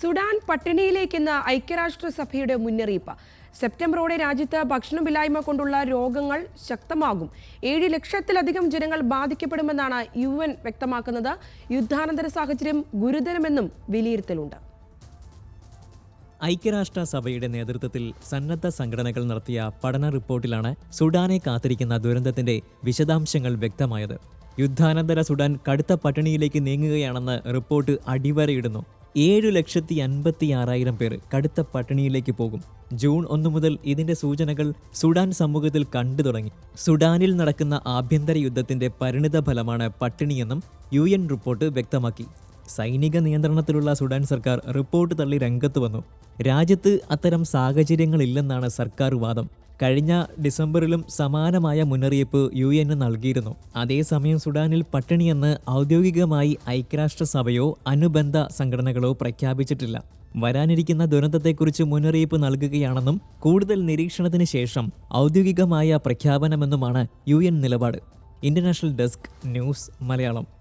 Sudan പട്ടിണിയിലേക്കെന്ന ഐക്യരാഷ്ട്രസഭയുടെ മുന്നറിയിപ്പ്. സെപ്റ്റംബറോടെ രാജ്യത്ത് ഭക്ഷണമില്ലായ്മ കൊണ്ടുള്ള രോഗങ്ങൾ ശക്തമാകും. ഏഴ് ലക്ഷത്തിലധികം ജനങ്ങൾ ബാധിക്കപ്പെടുമെന്നാണ് യു എൻ വ്യക്തമാക്കുന്നത്. യുദ്ധാനന്തര സാഹചര്യം ഗുരുതരമെന്നും വിലയിരുത്തലുണ്ട്. ഐക്യരാഷ്ട്ര സഭയുടെ നേതൃത്വത്തിൽ സന്നദ്ധ സംഘടനകൾ നടത്തിയ പഠന റിപ്പോർട്ടിലാണ് സുഡാനെ കാത്തിരിക്കുന്ന ദുരന്തത്തിന്റെ വിശദാംശങ്ങൾ വ്യക്തമായത്. യുദ്ധാനന്തര സുഡാൻ കടുത്ത പട്ടിണിയിലേക്ക് നീങ്ങുകയാണെന്ന് റിപ്പോർട്ട് അടിവരയിടുന്നു. ഏഴു ലക്ഷത്തി അൻപത്തി ആറായിരം പേർ കടുത്ത പട്ടിണിയിലേക്ക് പോകും. ജൂൺ ഒന്നു മുതൽ ഇതിന്റെ സൂചനകൾ സുഡാൻ സമൂഹത്തിൽ കണ്ടു തുടങ്ങി. സുഡാനിൽ നടക്കുന്ന ആഭ്യന്തര യുദ്ധത്തിന്റെ പരിണിത ഫലമാണ് പട്ടിണിയെന്നും യു എൻ റിപ്പോർട്ട് വ്യക്തമാക്കി. സൈനിക നിയന്ത്രണത്തിലുള്ള സുഡാൻ സർക്കാർ റിപ്പോർട്ട് തള്ളി രംഗത്ത് വന്നു. രാജ്യത്ത് അത്തരം സാഹചര്യങ്ങളില്ലെന്നാണ് സർക്കാർ വാദം. കഴിഞ്ഞ ഡിസംബറിലും സമാനമായ മുന്നറിയിപ്പ് യു എന് നൽകിയിരുന്നു. അതേസമയം സുഡാനിൽ പട്ടിണിയെന്ന് ഔദ്യോഗികമായി ഐക്യരാഷ്ട്രസഭയോ അനുബന്ധ സംഘടനകളോ പ്രഖ്യാപിച്ചിട്ടില്ല. വരാനിരിക്കുന്ന ദുരന്തത്തെക്കുറിച്ച് മുന്നറിയിപ്പ് നൽകുകയാണെന്നും കൂടുതൽ നിരീക്ഷണത്തിന് ശേഷം ഔദ്യോഗികമായ പ്രഖ്യാപനമെന്നുമാണ് യു നിലപാട്. International desk news Malayalam.